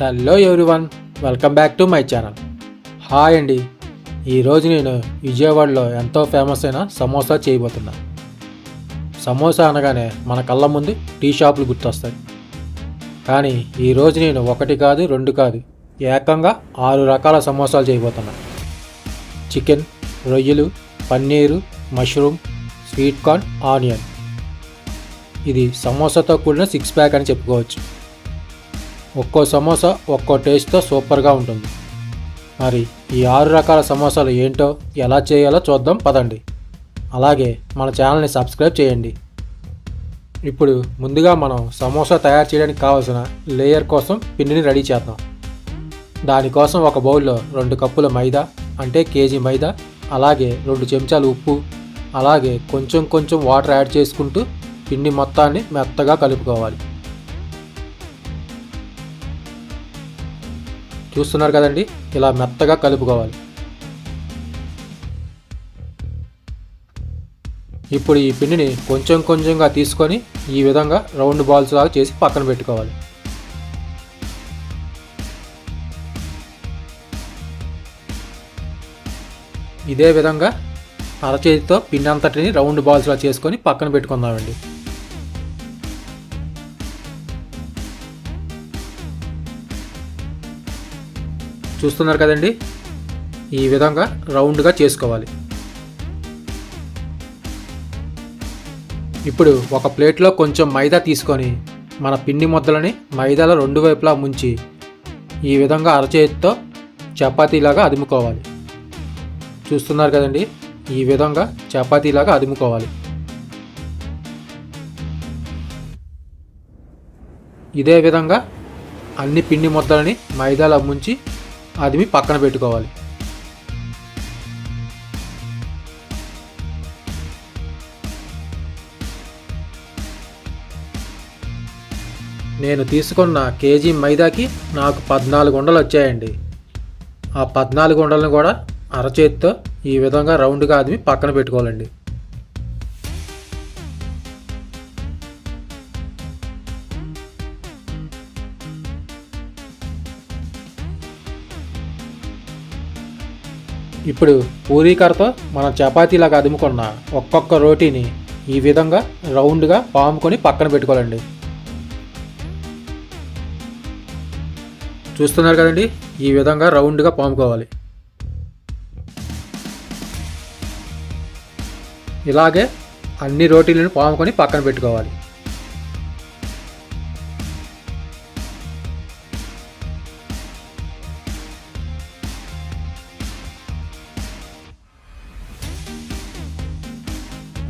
Hello everyone welcome back to my channel hi అండి ఈరోజు నేను విజయవాడలో ఎంతో ఫేమస్ అయిన సమోసా చేయబోతున్నా. సమోసా అనగానే మన కళ్ళ ముందు టీ షాపులు గుర్తొస్తాయి. కానీ ఈరోజు నేను ఒకటి కాదు రెండు కాదు ఏకంగా ఆరు రకాల సమోసాలు చేయబోతున్నా. చికెన్ రొయ్యలు paneer mushroom sweet corn onion ఇది సమోసాతో కూడిన సిక్స్ ప్యాక్ అని చెప్పుకోవచ్చు. ఒక్కో సమోసా ఒక్కో టేస్ట్తో సూపర్గా ఉంటుంది. మరి ఈ ఆరు రకాల సమోసాలు ఏంటో ఎలా చేయాలో చూద్దాం పదండి. అలాగే మన ఛానల్ని సబ్స్క్రైబ్ చేయండి. ఇప్పుడు ముందుగా మనం సమోసా తయారు చేయడానికి కావాల్సిన లేయర్ కోసం పిండిని రెడీ చేద్దాం. దానికోసం ఒక బౌల్లో రెండు కప్పుల మైదా అంటే కేజీ మైదా అలాగే రెండు చెంచాలు ఉప్పు అలాగే కొంచెం కొంచెం వాటర్ యాడ్ చేసుకుంటూ పిండి మొత్తాన్ని మెత్తగా కలుపుకోవాలి. చూస్తున్నారు కదండి ఇలా మెత్తగా కలుపుకోవాలి. ఇప్పుడు ఈ పిండిని కొంచెం కొంచెంగా తీసుకొని ఈ విధంగా రౌండ్ బాల్స్ లాగా చేసి పక్కన పెట్టుకోవాలి. ఇదే విధంగా అరచేతితో పిండి అంతటిని రౌండ్ బాల్స్లా చేసుకొని పక్కన పెట్టుకుందామండి. చూస్తున్నారు కదండి. ఈ విధంగా రౌండ్గా చేసుకోవాలి. ఇప్పుడు ఒక ప్లేట్లో కొంచెం మైదా తీసుకొని మన పిండి ముద్దలని మైదాలో రెండు వైపులా ముంచి ఈ విధంగా అరచేతితో చపాతీలాగా అదుముకోవాలి. చూస్తున్నారు కదండి. ఈ విధంగా చపాతీలాగా అదుముకోవాలి. ఇదే విధంగా అన్ని పిండి ముద్దలని మైదాలో ముంచి అదిమి పక్కన పెట్టుకోవాలి. నేను తీసుకున్న కేజీ మైదాకి నాకు పద్నాలుగు ఉండలు వచ్చాయండి. ఆ పద్నాలుగు ఉండలను కూడా అరచేతితో ఈ విధంగా రౌండ్గా అదిమి పక్కన పెట్టుకోవాలండి. ఇప్పుడు పూరీకర్తో మనం చపాతీలాగా అదుముకున్న ఒక్కొక్క రోటీని ఈ విధంగా రౌండ్గా పాముకొని పక్కన పెట్టుకోవాలండి. చూస్తున్నారు కదండి? ఈ విధంగా రౌండ్గా పాముకోవాలి. ఇలాగే అన్ని రోటీలను పాముకొని పక్కన పెట్టుకోవాలి.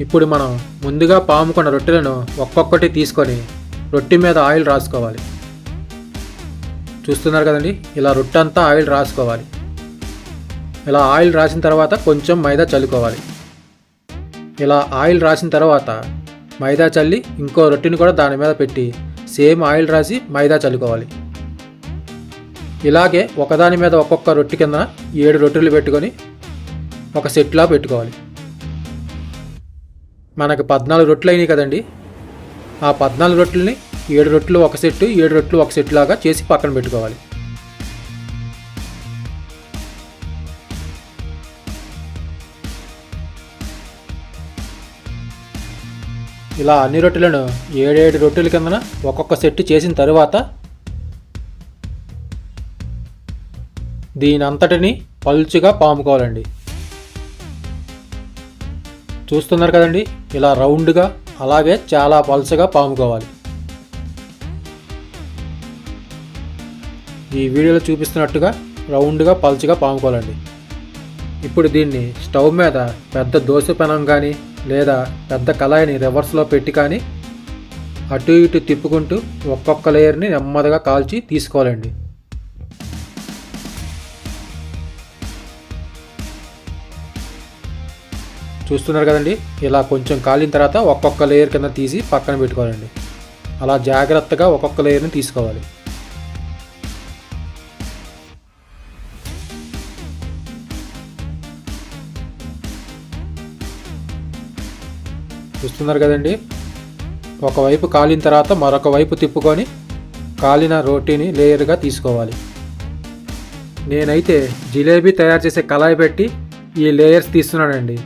ఇప్పుడు మనం ముందుగా పాముకున్న రొట్టెలను ఒక్కొక్కటి తీసుకొని రొట్టె మీద ఆయిల్ రాసుకోవాలి. చూస్తున్నారు కదండి? ఇలా రొట్టె అంతా ఆయిల్ రాసుకోవాలి. ఇలా ఆయిల్ రాసిన తర్వాత కొంచెం మైదా చల్లుకోవాలి. ఇలా ఆయిల్ రాసిన తర్వాత మైదా చల్లి ఇంకో రొట్టెని కూడా దాని మీద పెట్టి సేమ్ ఆయిల్ రాసి మైదా చల్లుకోవాలి. ఇలాగే ఒకదాని మీద ఒక్కొక్క రొట్టె కింద ఏడు రొట్టెలు పెట్టుకొని ఒక సెట్లా పెట్టుకోవాలి. మనకు పద్నాలుగు రొట్లు అయినాయి కదండి. ఆ పద్నాలుగు రొట్టెలని ఏడు రొట్టెలు ఒక సెట్టు ఏడు రొట్టెలు ఒక సెట్ లాగా చేసి పక్కన పెట్టుకోవాలి. ఇలా అన్ని రొట్టెలను ఏడేడు రొట్టెల కిందన ఒక్కొక్క సెట్ చేసిన తరువాత దీని అంతటిని పలుచుగా పాముకోవాలండి. చూస్తున్నారు కదండి? ఇలా రౌండ్గా అలాగే చాలా పల్చగా పాముకోవాలి. ఈ వీడియోలో చూపిస్తున్నట్టుగా రౌండ్గా పల్చగా పాముకోవాలండి. ఇప్పుడు దీన్ని స్టవ్ మీద పెద్ద దోశ పెనం కానీ లేదా పెద్ద కళాయిని రివర్స్లో పెట్టి కానీ అటు ఇటు తిప్పుకుంటూ ఒక్కొక్క లేయర్ని నెమ్మదిగా కాల్చి తీసుకోవాలండి. చూస్తున్నారు కదండి. ఇలా కొంచెం కాలిన తర్వాత ఒక్కొక్క లేయర్ కింద తీసి పక్కన పెట్టుకోవాలండి. అలా జాగ్రత్తగా ఒక్కొక్క లేయర్ని తీసుకోవాలి. చూస్తున్నారు కదండి. ఒకవైపు కాలిన తర్వాత మరొక వైపు తిప్పుకొని కాలిన రోటీని లేయర్గా తీసుకోవాలి. నేనైతే జిలేబీ తయారు చేసే కళాయి పెట్టి ఈ లేయర్స్ తీస్తున్నానండి.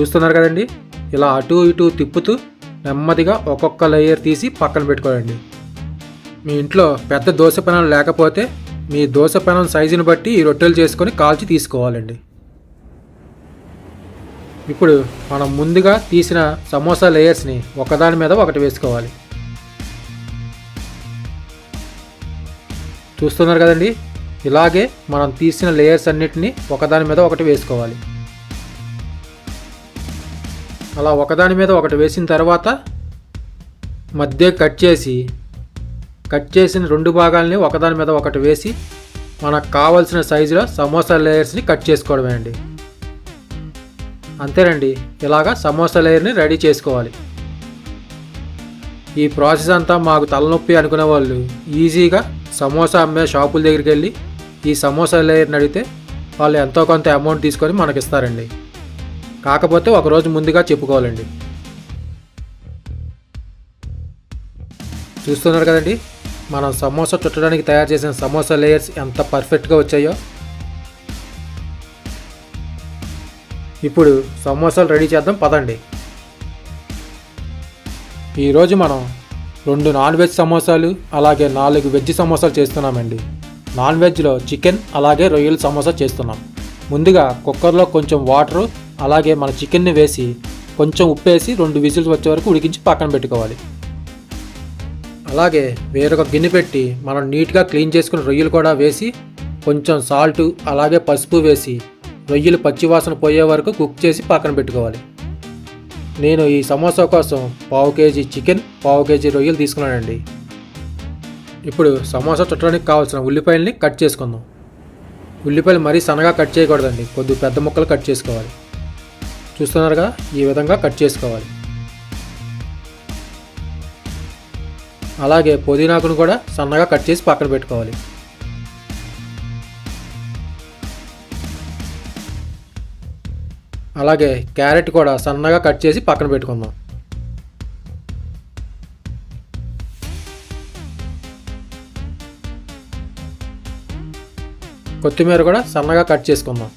చూస్తున్నారు కదండి? ఇలా అటు ఇటు తిప్పుతూ నెమ్మదిగా ఒక్కొక్క లేయర్ తీసి పక్కన పెట్టుకోవాలండి. మీ ఇంట్లో పెద్ద దోశ పెనం లేకపోతే మీ దోశ పెనం సైజుని బట్టి ఈ రొట్టెలు చేసుకొని కాల్చి తీసుకోవాలండి. ఇప్పుడు మనం ముందుగా తీసిన సమోసా లేయర్స్ని ఒకదాని మీద ఒకటి వేసుకోవాలి. చూస్తున్నారు కదండి? ఇలాగే మనం తీసిన లేయర్స్ అన్నిటిని ఒకదాని మీద ఒకటి వేసుకోవాలి. అలా ఒకదాని మీద ఒకటి వేసిన తర్వాత మధ్య కట్ చేసి కట్ చేసిన రెండు భాగాల్ని ఒకదాని మీద ఒకటి వేసి మనకు కావలసిన సైజులో సమోసా లేయర్స్ని కట్ చేసుకోవడమే అండి. అంతేనండి ఇలాగా సమోసా లేయర్ని రెడీ చేసుకోవాలి. ఈ ప్రాసెస్ అంతా మాకు తలనొప్పి అనుకునే వాళ్ళు ఈజీగా సమోసా అమ్మే షాపుల దగ్గరికి వెళ్ళి ఈ సమోసా లేయర్ని అడిగితే వాళ్ళు ఎంతో కొంత అమౌంట్ తీసుకొని మనకి ఇస్తారండి కాకపోతే ఒకరోజు ముందుగా చెప్పుకోవాలండి. చూస్తున్నారు కదండి మనం సమోసా చుట్టడానికి తయారు చేసిన సమోసా లేయర్స్ ఎంత పర్ఫెక్ట్గా వచ్చాయో. ఇప్పుడు సమోసాలు రెడీ చేద్దాం పదండి. ఈరోజు మనం రెండు నాన్ వెజ్ సమోసాలు అలాగే నాలుగు వెజ్ సమోసాలు చేస్తున్నామండి. నాన్ వెజ్లో చికెన్ అలాగే రొయ్యల సమోసా చేస్తున్నాం. ముందుగా కుక్కర్లో కొంచెం వాటరు అలాగే మన చికెన్ని వేసి కొంచెం ఉప్పేసి రెండు విజిల్స్ వచ్చే వరకు ఉడికించి పక్కన పెట్టుకోవాలి. అలాగే వేరొక గిన్నె పెట్టి మనం నీట్గా క్లీన్ చేసుకున్న రొయ్యలు కూడా వేసి కొంచెం సాల్ట్ అలాగే పసుపు వేసి రొయ్యలు పచ్చివాసన పోయే వరకు కుక్ చేసి పక్కన పెట్టుకోవాలి. నేను ఈ సమోసా కోసం పావు కేజీ చికెన్ పావు కేజీ రొయ్యలు తీసుకున్నానండి. ఇప్పుడు సమోసా చుట్టడానికి కావాల్సిన ఉల్లిపాయలని కట్ చేసుకుందాం. ఉల్లిపాయలు మరీ సన్నగా కట్ చేయకూడదండి. కొద్ది పెద్ద ముక్కలు కట్ చేసుకోవాలి. చూస్తున్నారుగా? ఈ విధంగా కట్ చేసుకోవాలి. అలాగే పుదీనాకును కూడా సన్నగా కట్ చేసి పక్కన పెట్టుకోవాలి. అలాగే క్యారెట్ కూడా సన్నగా కట్ చేసి పక్కన పెట్టుకుందాం. కొత్తిమీర కూడా సన్నగా కట్ చేసుకుందాం.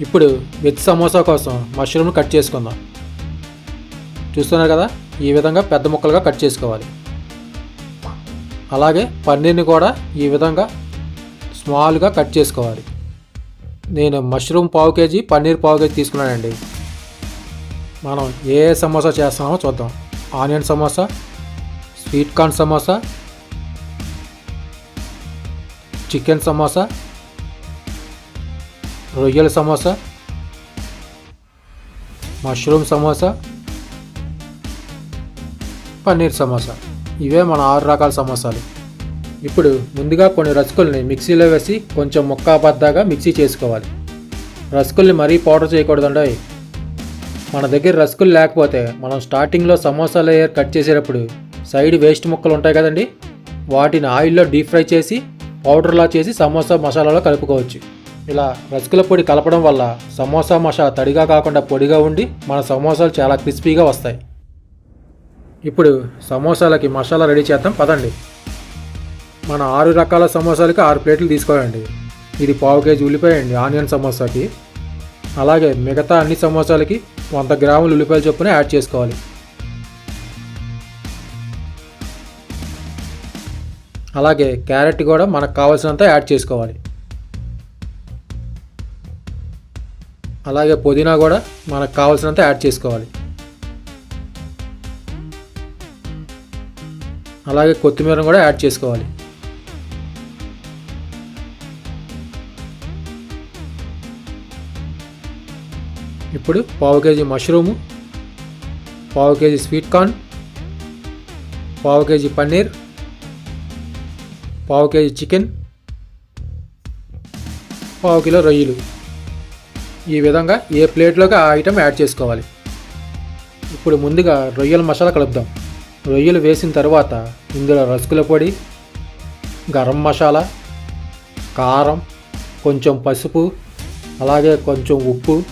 ఇప్పుడు వెజ్ సమోసా కోసం మష్రూమ్ను కట్ చేసుకుందాం. చూస్తున్నారు కదా? ఈ విధంగా పెద్ద ముక్కలుగా కట్ చేసుకోవాలి. అలాగే పన్నీర్ని కూడా ఈ విధంగా స్మాల్గా కట్ చేసుకోవాలి. నేను మష్రూమ్ పావు కేజీ పన్నీర్ పావు కేజీ తీసుకున్నానండి. మనం ఏ ఏ సమోసా చేస్తున్నామో చూద్దాం. Onion samosa sweet corn samosa chicken samosa రొయ్యల సమోసా మష్రూమ్ సమోసా పన్నీర్ సమోసా. ఇవే మన ఆరు రకాల సమోసాలు. ఇప్పుడు ముందుగా కొన్ని రసకుల్ని మిక్సీలో వేసి కొంచెం ముక్క బద్దగా మిక్సీ చేసుకోవాలి. రసకుల్ని మరీ పౌడర్ చేయకూడదండి. మన దగ్గర రసకులు లేకపోతే మనం స్టార్టింగ్లో సమోసా లేయర్ కట్ చేసేటప్పుడు సైడ్ వేస్ట్ ముక్కలు ఉంటాయి కదండి? వాటిని ఆయిల్లో డీప్ ఫ్రై చేసి పౌడర్లా చేసి సమోసా మసాలాలో కలుపుకోవచ్చు. ఇలా రసకుల పొడి కలపడం వల్ల సమోసా మషా తడిగా కాకుండా పొడిగా ఉండి మన సమోసాలు చాలా క్రిస్పీగా వస్తాయి. ఇప్పుడు సమోసాలకి మసాలా రెడీ చేద్దాం పదండి. మన ఆరు రకాల సమోసాలకి ఆరు ప్లేట్లు తీసుకోవాలండి. ఇది పావు కేజీ ఉల్లిపాయ అండి ఆనియన్ సమోసాకి. అలాగే మిగతా అన్ని సమోసాలకి వంద గ్రాములు ఉల్లిపాయలు చొప్పున యాడ్ చేసుకోవాలి. అలాగే క్యారెట్ కూడా మనకు కావాల్సినంత యాడ్ చేసుకోవాలి. అలాగే పుదీనా కూడా మనకు కావాల్సినంత యాడ్ చేసుకోవాలి. అలాగే కొత్తిమీర కూడా యాడ్ చేసుకోవాలి. ఇప్పుడు పావు కేజీ మష్రూము పావు కేజీ స్వీట్ కార్న్ పావు కేజీ పన్నీర్ పావు కేజీ చికెన్ పావు కిలో రొయ్యలు. ఈ విధంగా ఏ ప్లేట్లోకి ఆ ఐటెం యాడ్ చేసుకోవాలి. ఇప్పుడు ముందుగా రొయ్యల మసాలా కలుపుదాం. రొయ్యలు వేసిన తర్వాత ఇందులో రసుకుల పొడి గరం మసాలా కారం కొంచెం పసుపు అలాగే కొంచెం ఉప్పు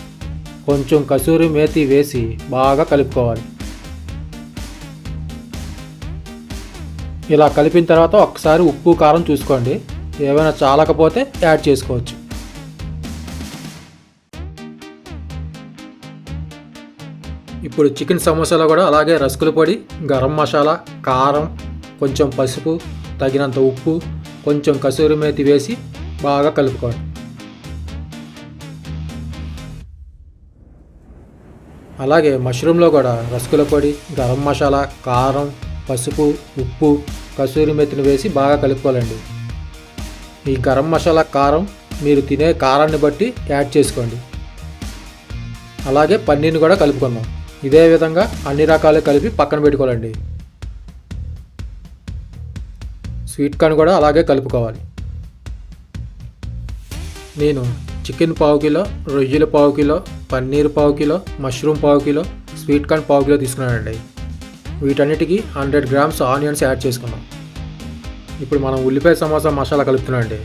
కొంచెం కసూరి మేతి వేసి బాగా కలుపుకోవాలి. ఇలా కలిపిన తర్వాత ఒకసారి ఉప్పు కారం చూసుకోండి. ఏమైనా చాలకపోతే యాడ్ చేసుకోవచ్చు. ఇప్పుడు చికెన్ సమోసాలో కూడా అలాగే రసుకుల పొడి గరం మసాలా కారం కొంచెం పసుపు తగినంత ఉప్పు కొంచెం కసూరి మేతి వేసి బాగా కలుపుకోండి అలాగే మష్రూమ్లో కూడా రసుకుల పొడి గరం మసాలా కారం పసుపు ఉప్పు కసూరి మెత్తిని వేసి బాగా కలుపుకోవాలండి. ఈ గరం మసాలా కారం మీరు తినే కారాన్ని బట్టి యాడ్ చేసుకోండి. అలాగే పన్నీర్ని కూడా కలుపుకుందాం. ఇదే విధంగా అన్ని రకాలు కలిపి పక్కన పెట్టుకోవాలండి. స్వీట్ కార్న్ కూడా అలాగే కలుపుకోవాలి. నేను చికెన్ పావు కిలో రొయ్యల పావు కిలో పన్నీర్ పావు కిలో మష్రూమ్ పావు కిలో స్వీట్ కార్న్ పావు కిలో తీసుకున్నానండి. వీటన్నిటికీ హండ్రెడ్ గ్రామ్స్ ఆనియన్స్ యాడ్ చేసుకున్నాం. ఇప్పుడు మనం ఉల్లిపాయ సమోసా మసాలా కలుపుతున్నామండి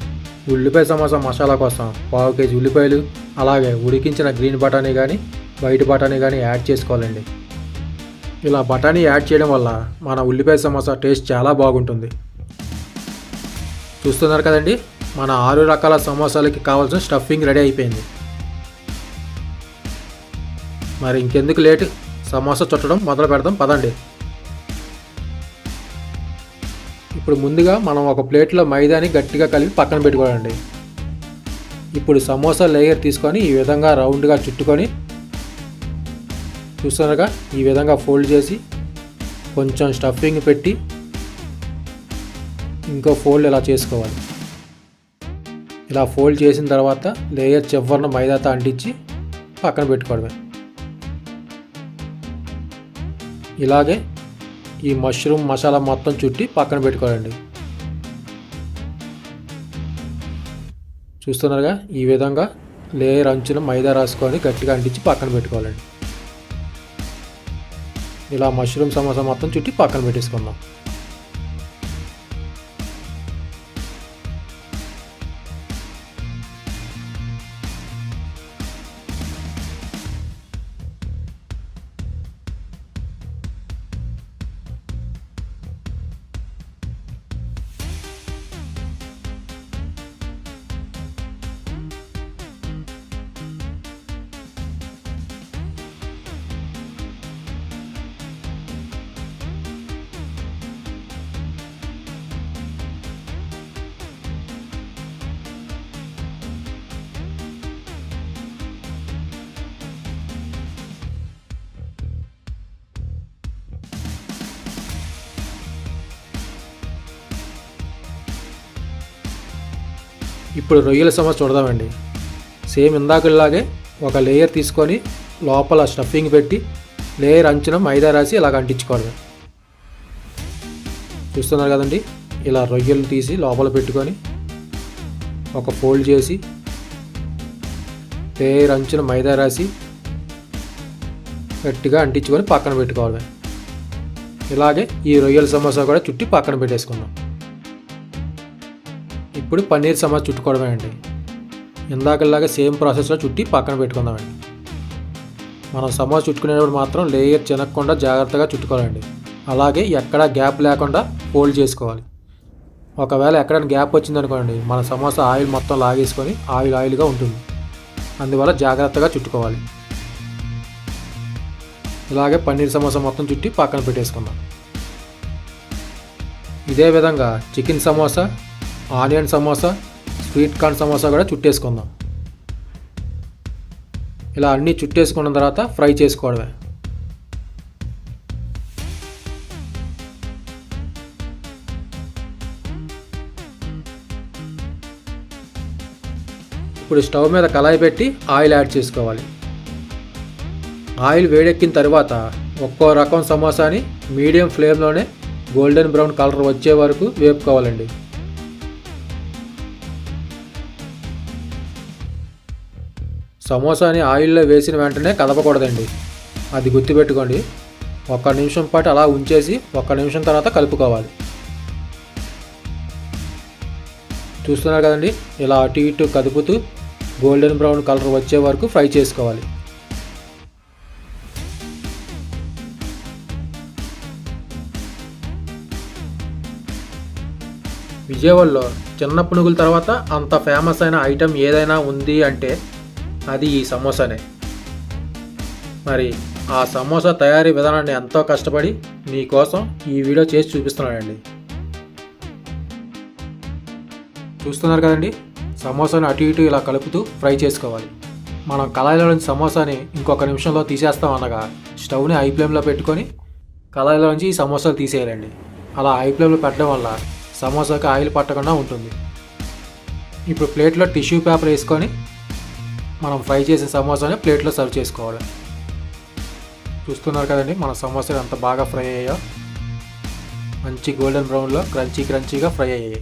ఉల్లిపాయ సమోసా మసాలా కోసం పావు కేజీ ఉల్లిపాయలు అలాగే ఉడికించిన గ్రీన్ బఠానీ కానీ వైట్ బఠానీ కానీ యాడ్ చేసుకోవాలండి. ఇలా బఠానీ యాడ్ చేయడం వల్ల మన ఉల్లిపాయ సమోసా టేస్ట్ చాలా బాగుంటుంది. చూస్తున్నారు కదండి మన ఆరు రకాల సమోసాలకి కావాల్సిన స్టఫింగ్ రెడీ అయిపోయింది. మరి ఇంకెందుకు లేట్? సమోసా చుట్టడం మొదలు పెడదాం పదండి. ఇప్పుడు ముందుగా మనం ఒక ప్లేట్లో మైదాని గట్టిగా కలిపి పక్కన పెట్టుకోవాలండి. ఇప్పుడు సమోసా లేయర్ తీసుకొని ఈ విధంగా రౌండ్గా చుట్టుకొని చూస్తున్నారుగా ఈ విధంగా ఫోల్డ్ చేసి కొంచెం స్టఫింగ్ పెట్టి ఇంకో ఫోల్డ్ ఇలా చేసుకోవాలి. ఇలా ఫోల్డ్ చేసిన తర్వాత లేయర్ చివరిన మైదాతో అంటించి పక్కన పెట్టుకోవడమే. ఇలాగే ఈ మష్రూమ్ మసాలా మొత్తం చుట్టి పక్కన పెట్టుకోవాలండి. చూస్తున్నారుగా ఈ విధంగా లేయర్ అంచున మైదా రాసుకొని గట్టిగా అంటించి పక్కన పెట్టుకోవాలండి. ఇలా మష్రూమ్ సమోసా మొత్తం చుట్టి పక్కన పెట్టేసుకుందాం. ఇప్పుడు రొయ్యల సమస్య చూడదామండి. సేమ్ ఇందాకలాగే ఒక లేయర్ తీసుకొని లోపల స్టఫింగ్ పెట్టి లేయర్ అంచున మైదా రాసి ఇలాగ అంటించుకోవడమే చూస్తున్నారు కదండి? ఇలా రొయ్యలు తీసి లోపల పెట్టుకొని ఒక ఫోల్డ్ చేసి లేయర్ అంచున మైదా రాసి గట్టిగా అంటించుకొని పక్కన పెట్టుకోవడమే ఇలాగే ఈ రొయ్యల సమోసా కూడా చుట్టి పక్కన పెట్టేసుకున్నాం ఇప్పుడు పన్నీర్ సమోసా చుట్టుకోవడమే అండి ఇందాకలాగా సేమ్ ప్రాసెస్లో చుట్టి పక్కన పెట్టుకుందామండి. మనం సమోసా చుట్టుకునేటప్పుడు మాత్రం లేయర్ చినక్కుండా జాగ్రత్తగా చుట్టుకోవాలండి. అలాగే ఎక్కడా గ్యాప్ లేకుండా ఫోల్డ్ చేసుకోవాలి. ఒకవేళ ఎక్కడైనా గ్యాప్ వచ్చిందనుకోండి మన సమోసా ఆయిల్ మొత్తం లాగేసుకొని ఆయిల్ ఆయిల్గా ఉంటుంది. అందువల్ల జాగ్రత్తగా చుట్టుకోవాలి. ఇలాగే పన్నీర్ సమోసా మొత్తం చుట్టి పక్కన పెట్టేసుకుందాం. ఇదే విధంగా chicken samosa onion samosa sweet corn samosa కూడా చుట్టేసుకుందాం. ఇలా అన్నీ చుట్టేసుకున్న తర్వాత ఫ్రై చేసుకోవడమే. ఇప్పుడు స్టవ్ మీద కళాయి పెట్టి ఆయిల్ యాడ్ చేసుకోవాలి. ఆయిల్ వేడెక్కిన తర్వాత ఒక్కో రకం సమోసాని మీడియం ఫ్లేమ్లోనే గోల్డెన్ బ్రౌన్ కలర్ వచ్చే వరకు వేపుకోవాలండి. సమోసాని ఆయిల్లో వేసిన వెంటనే కదపకూడదండి. అది గుర్తుపెట్టుకోండి. ఒక్క నిమిషం పాటు అలా ఉంచేసి ఒక్క నిమిషం తర్వాత కలుపుకోవాలి. చూస్తున్నారు కదండి? ఇలా అటు ఇటు కదుపుతూ గోల్డెన్ బ్రౌన్ కలర్ వచ్చే వరకు ఫ్రై చేసుకోవాలి. విజయవాడలో చిన్న పునుగుల తర్వాత అంత ఫేమస్ అయిన ఐటెం ఏదైనా ఉంది అంటే అది ఈ సమోసానే. మరి ఆ సమోసా తయారీ విధానాన్ని ఎంతో కష్టపడి మీకోసం ఈ వీడియో చేసి చూపిస్తున్నానండి. చూస్తున్నారు కదండి? సమోసాని అటు ఇటు ఇలా కలుపుతూ ఫ్రై చేసుకోవాలి. మనం కళాయిలోంచి సమోసాని ఇంకొక నిమిషంలో తీసేస్తాం అనగా స్టవ్ని హై ఫ్లేమ్లో పెట్టుకొని కళాయిలోంచి ఈ సమోసాలు తీసేయాలండి. అలా హై ఫ్లేమ్లో పెట్టడం వల్ల సమోసాకి ఆయిల్ పట్టకుండా ఉంటుంది. ఇప్పుడు ప్లేట్లో టిష్యూ పేపర్ వేసుకొని మనం ఫ్రై చేసిన సమోసాని ప్లేట్లో సర్వ్ చేసుకోవాలి. చూస్తున్నారు కదండి మన సమోసాలు అంత బాగా ఫ్రై అయ్యాయో. మంచి గోల్డెన్ బ్రౌన్లో క్రంచీ క్రంచీగా ఫ్రై అయ్యాయి.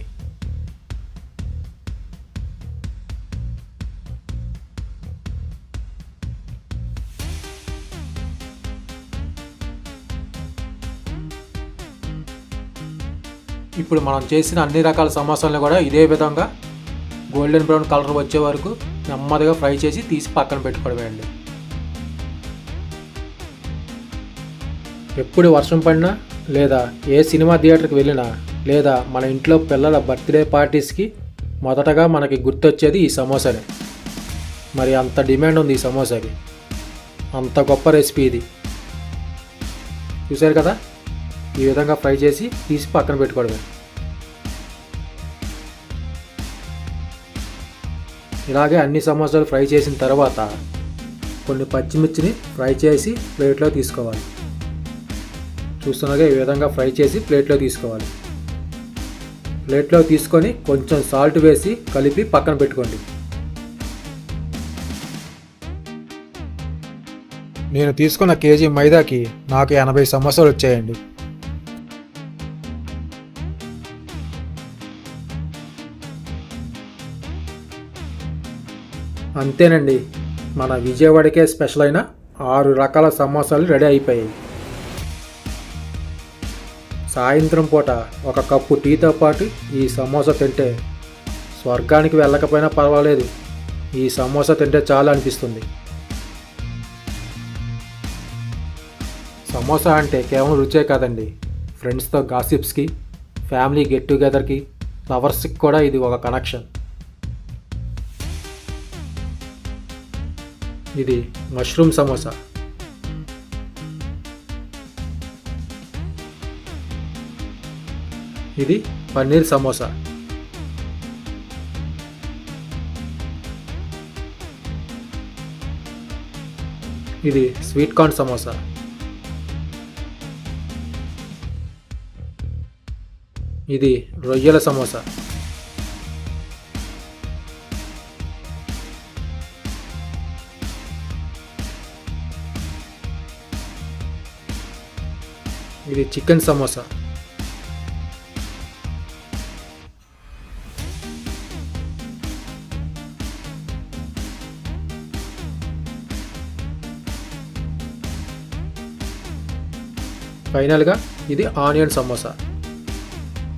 ఇప్పుడు మనం చేసిన అన్ని రకాల సమోసాలను కూడా ఇదే విధంగా గోల్డెన్ బ్రౌన్ కలర్ వచ్చే వరకు నెమ్మదిగా ఫ్రై చేసి తీసి పక్కన పెట్టుకోవడమే అండి ఎప్పుడు వర్షం పడినా లేదా ఏ సినిమా థియేటర్కి వెళ్ళినా లేదా మన ఇంట్లో పిల్లల బర్త్డే పార్టీస్కి మొదటగా మనకి గుర్తొచ్చేది ఈ సమోసానే. మరి అంత డిమాండ్ ఉంది ఈ సమోసాకి. అంత గొప్ప రెసిపీ ఇది. చూశారు కదా? ఈ విధంగా ఫ్రై చేసి తీసి పక్కన పెట్టుకోవడమే. ఇలాగే అన్ని సమోసాలు ఫ్రై చేసిన తర్వాత కొన్ని పచ్చిమిర్చిని ఫ్రై చేసి ప్లేట్లో తీసుకోవాలి. చూస్తున్నాగా ఈ విధంగా ఫ్రై చేసి ప్లేట్లో తీసుకోవాలి. ప్లేట్లో తీసుకొని కొంచెం సాల్ట్ వేసి కలిపి పక్కన పెట్టుకోండి. నేను తీసుకున్న కేజీ మైదాకి నాకు ఎనభై సమోసాలు వచ్చాయండి. అంతేనండి. మన విజయవాడకే స్పెషల్ అయిన ఆరు రకాల సమోసాలు రెడీ అయిపోయాయి. సాయంత్రం పూట ఒక కప్పు టీతో పాటు ఈ సమోసా తింటే స్వర్గానికి వెళ్ళకపోయినా పర్వాలేదు. ఈ సమోసా తింటే చాలా అనిపిస్తుంది. సమోసా అంటే కేవలం రుచే కాదండి. ఫ్రెండ్స్తో గాసిప్స్కి ఫ్యామిలీ గెట్ టుగెదర్కి లవర్స్కి కూడా ఇది ఒక కనెక్షన్. ఇది మష్రూమ్ సమోసా ఇది పన్నీర్ సమోసా ఇది స్వీట్ కార్న్ సమోసా ఇది రొయ్యల సమోసా ఇది చికెన్ సమోసా. ఫైనల్గా ఇది ఆనియన్ సమోసా.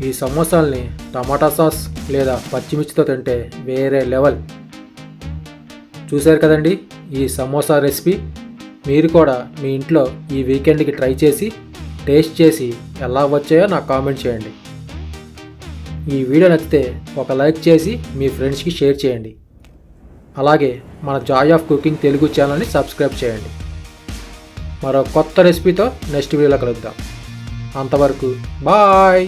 ఈ సమోసాల్ని టమాటా సాస్ లేదా పచ్చిమిర్చితో తింటే వేరే లెవెల్. చూశారు కదండి ఈ సమోసా రెసిపీ? మీరు కూడా మీ ఇంట్లో ఈ వీకెండ్కి ట్రై చేసి టేస్ట్ చేసి ఎలా వచ్చాయో నాకు కామెంట్ చేయండి. ఈ వీడియో నచ్చితే ఒక లైక్ చేసి మీ ఫ్రెండ్స్కి షేర్ చేయండి. అలాగే మన జాయ్ ఆఫ్ కుకింగ్ తెలుగు ఛానల్ని సబ్స్క్రైబ్ చేయండి. మరో కొత్త రెసిపీతో నెక్స్ట్ వీడియోలో కలుద్దాం. అంతవరకు బాయ్!